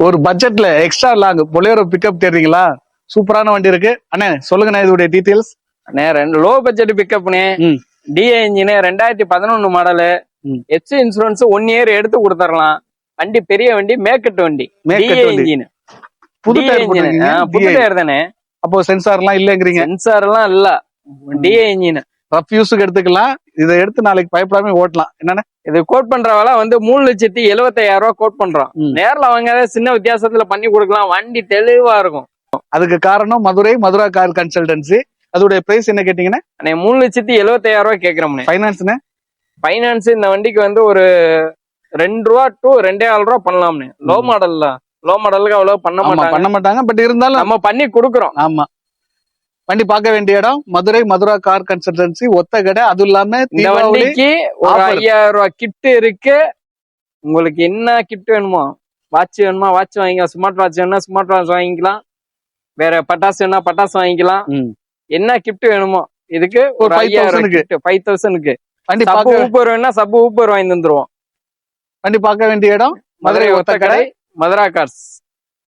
ஒரு பட்ஜெட்ல extra long Bolero pickup தேடுறீங்களா? சூப்பரான வண்டி இருக்கு. அண்ணே சொல்லுங்கண்ணே இதோடைய டீடைல்ஸ் அண்ணே ரெண்டு லோ பட்ஜெட் பிக்கப்னே. டிஏ இன்ஜின் ரெண்டாயிரத்தி பதினொன்னு model. FC insurance one year எடுத்து கொடுத்துடலாம். வண்டி பெரிய வண்டி மேக்கட் வண்டி. டிஏ இன்ஜின் புது ஆ, புது. டயர் தானே. அப்போ சென்சார் எல்லாம் இல்லங்கிறீங்க சென்சார் எல்லாம் இல்ல டிஏ இன்ஜின் ரஃப் யூஸுக்கு எடுத்துக்கலாம். இதை எடுத்து நாளைக்கு பயப்படாம ஓட்டலாம். என்னண்ணே? இது கோட் பண்ற விலை வந்து மூணு லட்சத்தி எழுபத்தாயிரம் ரூபாய் கோட் பண்றோம். நேர்ல வாங்காத சின்ன வித்தியாசத்துல பண்ணி கொடுக்கலாம். வண்டி தெளிவா இருக்கும். அதுக்கு காரணம் மதுரை மதுரா கார் கன்சல்டன்சி அதோடைய பிரைஸ் என்ன கேட்டீங்கன்னா மூணு லட்சத்தி எழுபத்தாயிரம் ரூபாய் கேக்குறோம்னே ஃபைனான்ஸ்னே ஃபைனான்ஸ் இந்த வண்டிக்கு வந்து ஒரு ரெண்டு ரூபா டு ரெண்டே ஆறு ரூபா பண்ணலாம்னு லோ மாடல் தான் லோ மாடலுக்கு அவ்வளவு பண்ண மாட்டாங்க. பண்ண மாட்டாங்க பட் இருந்தாலும் நம்ம பண்ணி கொடுக்குறோம். ஆமா. வண்டி பார்க்க வேண்டிய இடம் மதுரை மதுரா கார் கன்சல்டன்சி ஒத்த கடை அதுவும் இல்லாம இந்த வண்டிக்கு ஒரு. ஐயாயிரம் ரூபாய் கிட் இருக்கு. உங்களுக்கு என்ன கிட் வேணுமோ வாட்ச் வேணுமா வாட்ச் வாங்கிக்கலாம். ஸ்மார்ட் வாட்ச் வேணும்னா ஸ்மார்ட் வாட்ச் வாங்கிக்கலாம். வேற பட்டாசு வேணா பட்டாசு வாங்கிக்கலாம். என்ன கிஃப்ட் வேணுமோ இதுக்கு ஒரு ஒரு 5,000 ஐயாயிரம் ஃபைவ் தௌசண்ட்க்கு வண்டி சப்பு பார்க்க ஊப்பர் வேணா சப்பு ஊப்பர் வாங்கி தந்துருவோம். வண்டி பார்க்க வேண்டிய இடம் மதுரை ஒத்த கடை மதுரா கார்ஸ்